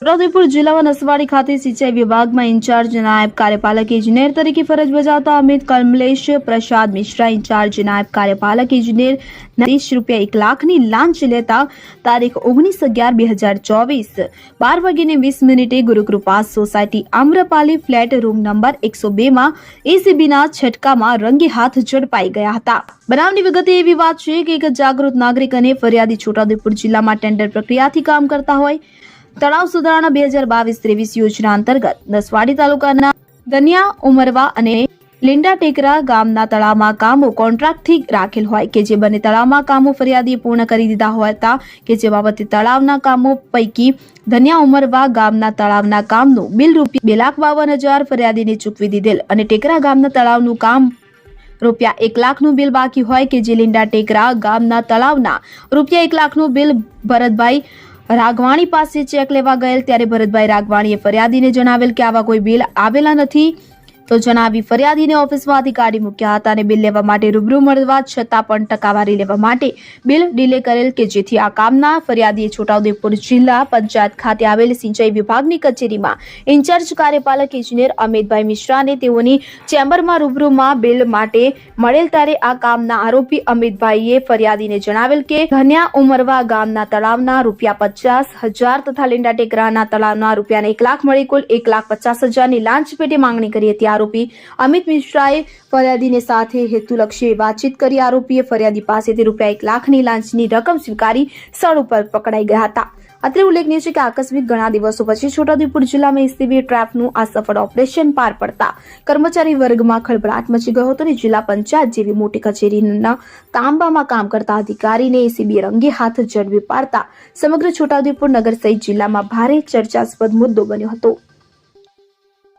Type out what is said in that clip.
છોટાઉદેપુર જિલ્લામાં નસવાડી ખાતે સિંચાઈ વિભાગમાં ઇન્ચાર્જ નાયબ કાર્યપાલક ઇજનેર તરીકે ફરજ બજાવતા અમિત કમલેશ પ્રસાદ મિશ્રા ઇન્ચાર્જ નાયબ કાર્યપાલક ઇજનેર ત્રીસ રૂપિયા એક લાખની લાંચ લેતા તારીખ ઓગણીસ અગિયાર બે હજાર ચોવીસ. બાર વાગીને વીસ મિનિટે Gurukrupa society Amrapali flat room number એકસો બેમાં એસીબીના છટકામાં રંગે હાથ ઝડપાઈ ગયા હતા. બનાવની વિગતે એવી વાત છે કે એક જાગૃત નાગરિક અને ફરિયાદી છોટાઉદેપુર જિલ્લામાં ટેન્ડર પ્રક્રિયાથી કામ કરતા હોય તળાવ સુધારણા બે હજાર બાવીસ ત્રેવીસ યોજના અંતર્ગત દસવાડી તાલુકાના દનિયા, ઉમરવા અને લીંડા ટેકરા ગામના તળાવમાં કામો કોન્ટ્રાક્ટથી રાખેલ હોય કે જે બંને તળાવમાં કામો ફરિયાદીએ પૂર્ણ કરી દીધા હતા કે જે બાબતે તળાવના કામો પૈકી ધન્યા ઉમરવા ગામના તળાવના કામનું બિલ રૂપિયા બે લાખ બાવન હજાર ફરિયાદીને ચૂકવી દીધેલ અને ટેકરા ગામના તળાવનું કામ રૂપિયા એક લાખનું બિલ બાકી હોય કે જે લીંડા ટેકરા ગામના તળાવના રૂપિયા એક લાખનું બિલ ભરતભાઈ રાગવાણી પાસે ચેક લેવા ગયેલ ત્યારે ભરતભાઈ રાગવાણીએ ફરિયાદીને જણાવેલ કે આવા કોઈ બિલ આવેલા નથી. તો જણાવી, ફરિયાદીને ઓફિસમાંથી અધિકારી મૂક્યા હતા અને બિલ લેવા માટે રૂબરૂ મળવા છતાં પણ ટકાવારી લેવા માટે બિલ ડિલે કરેલ કે જેથી આ કામના ફરિયાદીએ છોટાઉદેપુર જિલ્લા પંચાયત ખાતે આવેલ સિંચાઈ વિભાગની કચેરીમાં ઇન્ચાર્જ કાર્યપાલક ઇજનેર અમિતભાઈ મિશ્રાને તેઓની ચેમ્બરમાં રૂબરૂમાં બિલ માટે મળેલ ત્યારે આ કામના આરોપી અમિતભાઈએ ફરિયાદીને જણાવેલ કે, ધન્યા ઉમરવા ગામના તળાવના રૂપિયા પચાસ હજાર તથા લીંડા ટેકરાના તળાવના રૂપિયાના એક લાખ મળી કુલ એક લાખ પચાસ હજારની લાંચ પેટે માંગણી કરી હતી. આરોપી અમિત મિશ્રાએ ફરિયાદીને સાથે હેતુલક્ષી વાતચીત કરી આરોપીએ ફરિયાદી પાસેથી રૂપિયા એક લાખની લાંચની રકમ સ્વીકારી સ્થળ ઉપર પકડાઈ ગયા હતા. અત્રે ઉલ્લેખનીય છે કે આકસ્મિક ઘણા દિવસો પછી છોટાઉદેપુર જિલ્લામાં એસીબી ટ્રેપનું આ સફળ ઓપરેશન પાર પડતા કર્મચારી વર્ગમાં ખળભળાટ મચી ગયો હતો અને જિલ્લા પંચાયત જેવી મોટી કચેરીના તાંબામાં કામ કરતા અધિકારીને એસીબી રંગે હાથ ઝડપી પાડતા સમગ્ર છોટાઉદેપુર નગર સહિત જિલ્લામાં ભારે ચર્ચાસ્પદ મુદ્દો બન્યો હતો.